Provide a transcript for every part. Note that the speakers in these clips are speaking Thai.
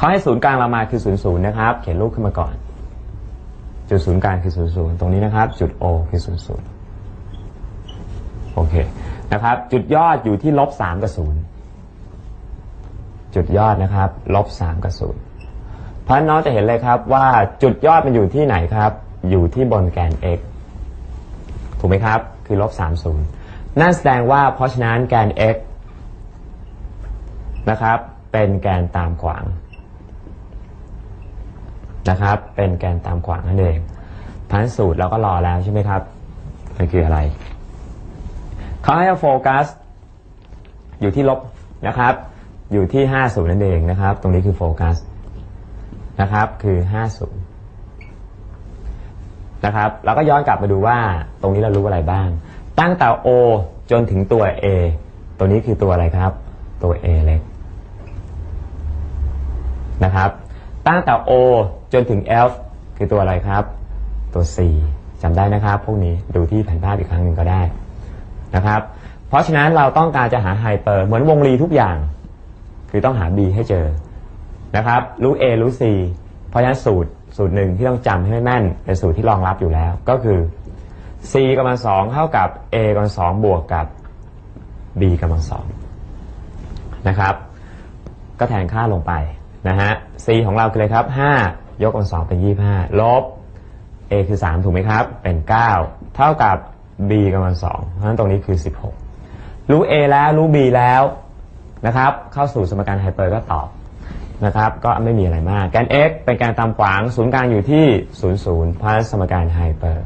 เขาให้ศูนย์กลางเรามาคือศูนย์ศูนย์นะครับเขียนรูปขึ้นมาก่อน จุดศูนย์กลางคือศูนย์ศูนย์ตรงนี้นะครับ จุด O คือศูนย์ศูนย์โอเคนะครับ จุดยอดอยู่ที่ลบสามกับศูนย์จุดยอดนะครับลบสามกับศูนย์เพราะน้องจะเห็นเลยครับว่าจุดยอดมันอยู่ที่ไหนครับ อยู่ที่บนแกน x ถูกไหมครับ คือลบสามศูนย์นั่นแสดงว่าเพราะฉะนั้นแกน x นะครับ เป็นแกนตามขวาง นะครับ เป็นแกนตามขวางนั่นเองพันสูตรเราก็รอแล้วใช่ไหมครับมันคืออะไรเขาให้โฟกัส อยู่ที่ลบนะครับ อยู่ที่ 50 นั่นเองนะครับ ตรงนี้คือโฟกัสนะครับ คือ 50 นะครับเราก็ย้อนกลับมาดูว่า ตรงนี้เรารู้อะไรบ้าง ตั้งแต่ O จนถึงตัว A ตัวนี้คือตัวอะไรครับ ตัว A เล็กนะครับ ตั้งแต่ O จนถึง F คือตัวอะไรครับ ตัว C จำได้นะครับ พวกนี้ดูที่แผนภาพอีกครั้งหนึ่งก็ได้นะครับ เพราะฉะนั้นเราต้องการจะหาไฮเปอร์เหมือนวงรีทุกอย่าง คือต้องหา B ให้เจอนะครับรู้ A รู้ C เพราะฉะนั้นสูตรสูตรหนึ่งที่ต้องจำให้แม่นเป็นสูตรที่รองรับอยู่แล้ว ก็คือ C กำลังสองเท่ากับ A กำลังสองบวกกับ B กำลังสองนะครับ ก็แทนค่าลงไปนะฮะ C ของเราคืออะไรครับ5 ยกกำลังสองเป็น 25 ลบ A คือ 3 ถูกไหมครับ เป็น 9 เท่ากับ B กำลังสองเพราะฉะนั้นตรงนี้คือ 16 รู้ A แล้วรู้ B แล้วนะครับ เข้าสู่สมการไฮเปอร์ก็ตอบนะครับ ก็ไม่มีอะไรมาก แกน x เป็นแกนตามขวาง ศูนย์กลางอยู่ที่ 0 0เพราะฉะนั้นสมการไฮเปอร์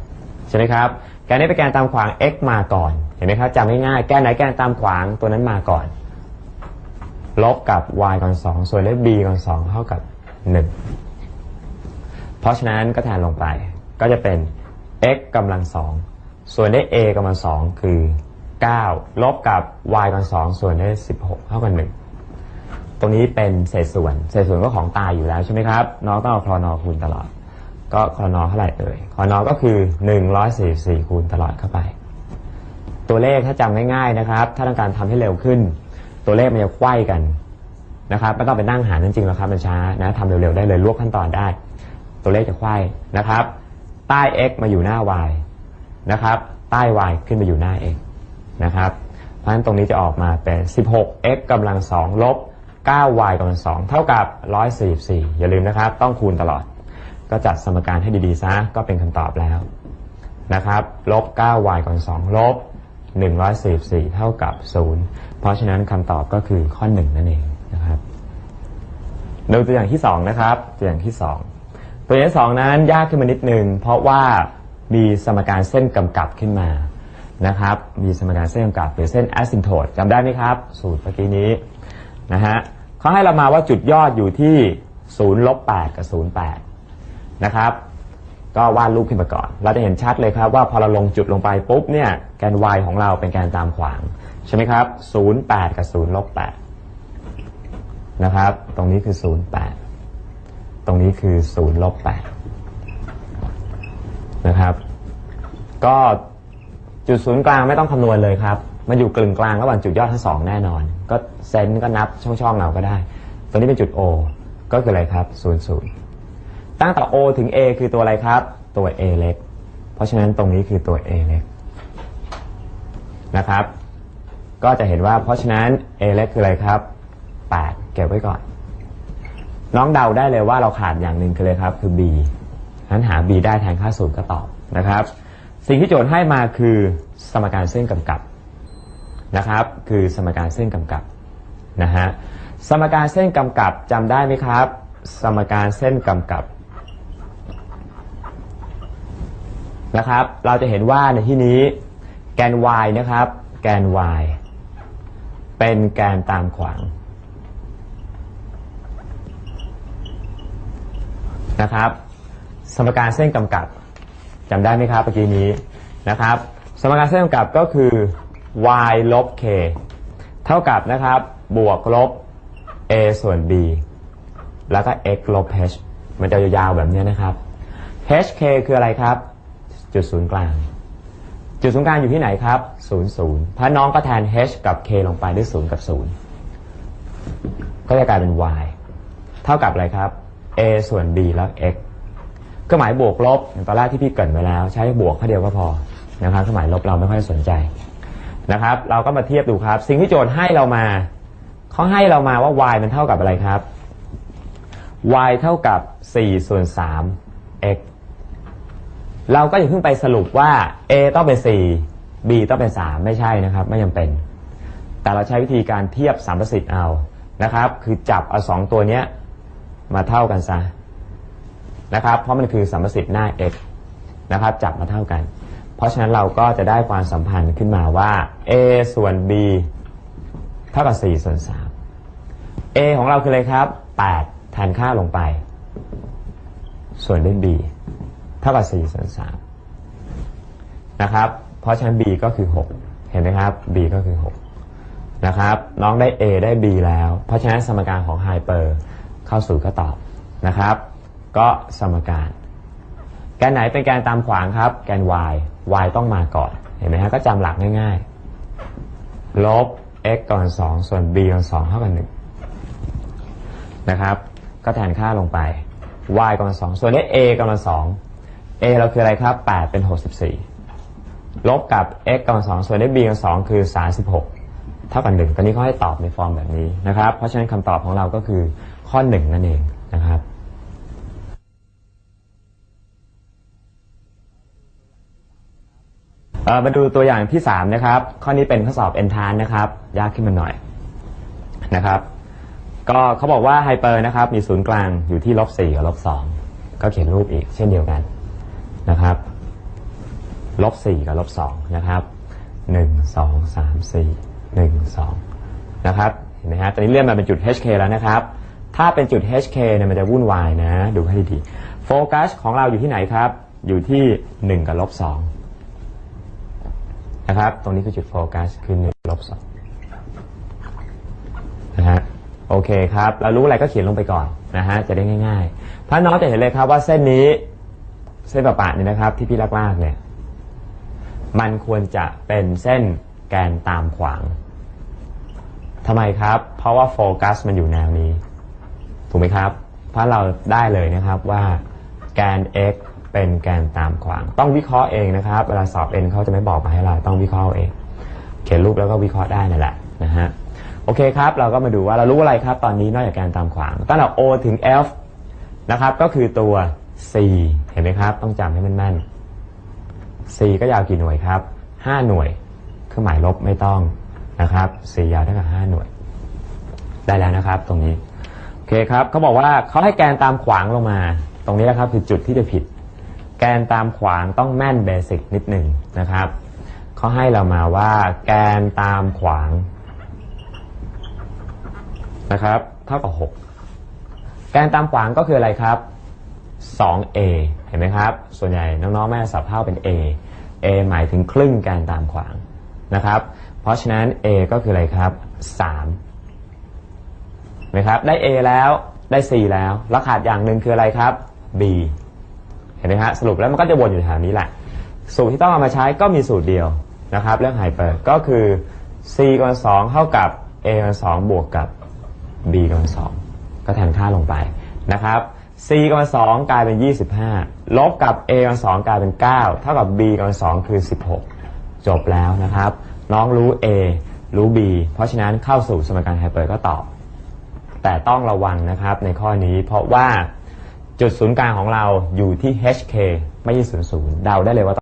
ใช่ไหมครับ แกน x เป็นแกนตามขวาง x มาก่อน เห็นไหมครับจำง่ายๆ แกนไหนแกนตามขวางตัวนั้นมาก่อน ลบกับ y ก่อน2ส่วนเลข b ก่อน2เท่ากับ 1 เพราะฉะนั้นก็แทนลงไปก็จะเป็น x กำลังสองส่วนได้ a กำลังสองคือ 9 ลบกับ y กำลังสองส่วนได้ 16 เท่ากับ1ตรงนี้เป็นเศษส่วน เศษส่วนก็ของตายอยู่แล้วใช่ไหมครับน้องต้องเอาคลอนอคูณตลอด ก็คลอนอเท่าไหร่เอ่ยคลอนอก็คือ 144 คูณตลอดเข้าไป ตัวเลขถ้าจำง่ายๆนะครับ ถ้าต้องการทำให้เร็วขึ้น ตัวเลขมันจะไขว้กันนะครับไม่ต้องไปนั่งหารจริงๆหรอกครับมันช้านะทำเร็วๆได้เลยรวบขั้นตอนได้ ตัวเลขจะไขว้นะครับ ใต้ x มาอยู่หน้า y นะครับ ใต้ y ขึ้นมาอยู่หน้า x นะครับ เพราะฉะนั้นตรงนี้จะออกมาเป็น 16x กำลัง2ลบ 9y กำลัง2เท่ากับ 144 อย่าลืมนะครับ ต้องคูณตลอด ก็จัดสมการให้ดีๆซะ ก็เป็นคำตอบแล้วนะครับ ลบ 9y กำลัง2ลบ 144 เท่ากับ 0 เพราะฉะนั้นคำตอบก็คือข้อ 1 นั่นเองนะครับดูตัวอย่างที่ 2 นะครับ ตัวอย่างที่ 2 ตัวอย่างที่สองนั้นยากขึ้นมานิดนึงเพราะว่ามีสมการเส้นกำกับขึ้นมานะครับมีสมการเส้นกำกับหรือเส้น asymptote จำได้ไหมครับ สูตรเมื่อกี้นี้นะฮะเขาให้เรามาว่าจุดยอดอยู่ที่0ลบ8กับ0 8นะครับก็วาดรูปขึ้นมาก่อน เราจะเห็นชัดเลยครับว่าพอเราลงจุดลงไปปุ๊บเนี่ยแกน y ของเราเป็นแกนตามขวาง ใช่ไหมครับ0 8กับ0ลบ8นะครับ ตรงนี้คือ 0 8 ตรงนี้คือ0ลบ8นะครับ ก็จุดศูนย์กลางไม่ต้องคำนวณเลยครับ มันอยู่กลึงกลางระหว่างจุดยอดทั้งสองแน่นอน ก็เซนก็นับช่องๆเราก็ได้ตัวนี้เป็นจุด O ก็คืออะไรครับ0 0ตั้งแต่ O ถึง A คือตัวอะไรครับ ตัว A เล็ก เพราะฉะนั้นตรงนี้คือตัว A เล็กนะครับ ก็จะเห็นว่าเพราะฉะนั้น A เล็กคืออะไรครับ 8 เก็บไว้ก่อน น้องเดาได้เลยว่าเราขาดอย่างหนึ่งคืออะไรครับ คือ B นั้นหา B ได้แทนค่าศูนย์ก็ตอบนะครับ สิ่งที่โจทย์ให้มาคือสมการเส้นกำกับนะครับ คือสมการเส้นกำกับนะฮะสมการเส้นกำกับจำได้ไหมครับ สมการเส้นกำกับนะครับ เราจะเห็นว่าในที่นี้แกน y นะครับ แกน y เป็นแกนตามขวาง นะครับ สมการเส้นกำกับจำได้ไหมครับเมื่อกี้นี้นะครับ สมการเส้นกำกับก็คือ y ลบ k เท่ากับนะครับ บวกลบ a ส่วน b แล้วก็ x ลบ h มันจะยาวๆแบบนี้นะครับ hk คืออะไรครับ จุดศูนย์กลาง จุดศูนย์กลางอยู่ที่ไหนครับ0 0ถ้าน้องก็แทน h กับ k ลงไปด้วย0กับ 0 ก็จะกลายเป็น y เท่ากับอะไรครับ a ส่วน b แล้ว x เครื่องหมายบวกลบอย่างตอนแรกที่พี่เกรินไว้แล้ว ใช้บวกแค่เดียวก็พอนะครับเครื่องหมายลบเราไม่ค่อยสนใจนะครับ เราก็มาเทียบดูครับ สิ่งที่โจทย์ให้เรามาเขาให้เรามาว่า y มันเท่ากับอะไรครับ y เท่ากับ4ส่วน3 x เราก็อย่าเพิ่งไปสรุปว่า a ต้องเป็น 4 b ต้องเป็น 3 ไม่ใช่นะครับ ไม่จำเป็น แต่เราใช้วิธีการเทียบสัมประสิทธิ์เอานะครับ คือจับเอาสองตัวเนี้ย มาเท่ากันซะนะครับ เพราะมันคือสัมประสิทธิ์หน้า x นะครับ จับมาเท่ากัน เพราะฉะนั้นเราก็จะได้ความสัมพันธ์ขึ้นมาว่า a ส่วน b เท่ากับ 4 ส่วน 3 a ของเราคืออะไรครับ 8 แทนค่าลงไป ส่วนด้วย b เท่ากับ 4 ส่วน 3 นะครับ เพราะฉะนั้น b ก็คือ 6 เห็นไหมครับ b ก็คือ 6 นะครับ น้องได้ a ได้ b แล้ว เพราะฉะนั้นสมการของไฮเปอร์ เข้าสู่ก็ตอบนะครับ ก็สมการ แกนไหนเป็นแกนตามขวางครับ แกน y y ต้องมาก่อน เห็นไหมฮะก็จำหลักง่ายๆ ลบ x ก่อน 2 ส่วน b ก่อน2เท่ากัน1นะครับ ก็แทนค่าลงไป y กำลัง2ส่วนนี้ a กำลัง2 a เราคืออะไรครับ 8 เป็น 64 ลบกับ x กำลัง2ส่วนนี้ b กำลัง2คือ 36 เท่ากัน1ตอนนี้เขาให้ตอบในฟอร์มแบบนี้นะครับ เพราะฉะนั้นคำตอบของเราก็คือ ข้อ1นั่นเองนะครับมาดูตัวอย่างที่ 3 นะครับ ข้อนี้เป็นข้อสอบ e n t r a n c e นะครับ ยากขึ้นมาหน่อยนะครับ ก็เขาบอกว่าไฮเปอร์นะครับ มีศูนย์กลางอยู่ที่ลบ4กับลบ2ก็เขียนรูปอีกเช่นเดียวกันนะครับลบ4กับลบ2นะครับ 1 2 3 4 1 2 นะครับ เห็นไหมฮะตอนนี้เลื่อนมาเป็นจุด HK แล้วนะครับ ถ้าเป็นจุด HK เนี่ยมันจะวุ่นวายนะ ดูให้ดีๆโฟกัสของเราอยู่ที่ไหนครับ อยู่ที่ 1 กับลบ2นะครับ ตรงนี้คือจุดโฟกัสคือ1ลบ2นะฮะโอเคครับ เรารู้อะไรก็เขียนลงไปก่อนนะฮะ จะได้ง่ายๆ ถ้าน้องจะเห็นเลยครับว่าเส้นนี้เส้นประปะเนี่ยนะครับ ที่พี่ลากๆเนี่ย มันควรจะเป็นเส้นแกนตามขวางทำไมครับ เพราะว่าโฟกัสมันอยู่แนวนี้ ถูกไหมครับ เพราะเราได้เลยนะครับว่าแกน x เป็นแกนตามขวาง ต้องวิเคราะห์เองนะครับ เวลาสอบเอ็นเขาจะไม่บอกมาให้เราต้องวิเคราะห์เอง เขียนรูปแล้วก็วิเคราะห์ได้นั่นแหละนะฮะโอเคครับ เราก็มาดูว่าเรารู้อะไรครับตอนนี้นอกจากแกนตามขวางตั้งแต่ O ถึง F นะครับ ก็คือตัว C เห็นไหมครับ ต้องจำให้มันแม่น C ก็ยาวกี่หน่วยครับ 5 หน่วยเครื่องหมายลบไม่ต้องนะครับ C ยาวเท่ากับ5หน่วย ได้แล้วนะครับตรงนี้ อเคครับเขาบอกว่าเขาให้แกนตามขวางลงมา ตรงนี้นะครับคือจุดที่จะผิด แกนตามขวางต้องแม่นเบสิกนิดหนึ่งนะครับเขาให้เรามาว่าแกนตามขวางนะครับเท่ากับ 6 แกนตามขวางก็คืออะไรครับ 2a เห็นไหมครับ ส่วนใหญ่น้องๆแม่สับเท่าเป็น a a หมายถึงครึ่งแกนตามขวางนะครับ เพราะฉะนั้น a ก็คืออะไรครับ 3 นะครับ ได้ a แล้วได้ c แล้วแล้วขาดอย่างหนึ่งคืออะไรครับ b เห็นไหมฮะสรุปแล้วมันก็จะวนอยู่แถวนี้แหละ สูตรที่ต้องเอามาใช้ก็มีสูตรเดียวนะครับ เรื่องไฮเปอร์ก็คือ c กำลังสองเท่ากับ a กำลังสองบวกกับ b กำลังสองก็แทนค่าลงไปนะครับ c กำลังสองกลายเป็น 25 ลบกับ a กำลังสองกลายเป็น 9 เท่ากับ b กำลังสองคือ 16 จบแล้วนะครับ น้องรู้ a รู้ b เพราะฉะนั้นเข้าสู่สมการไฮเปอร์ก็ตอบ แต่ต้องระวังนะครับในข้อนี้เพราะว่าจุดศูนย์กลางของเราอยู่ที่ HK ไม่ใช่00เดาได้เลยว่า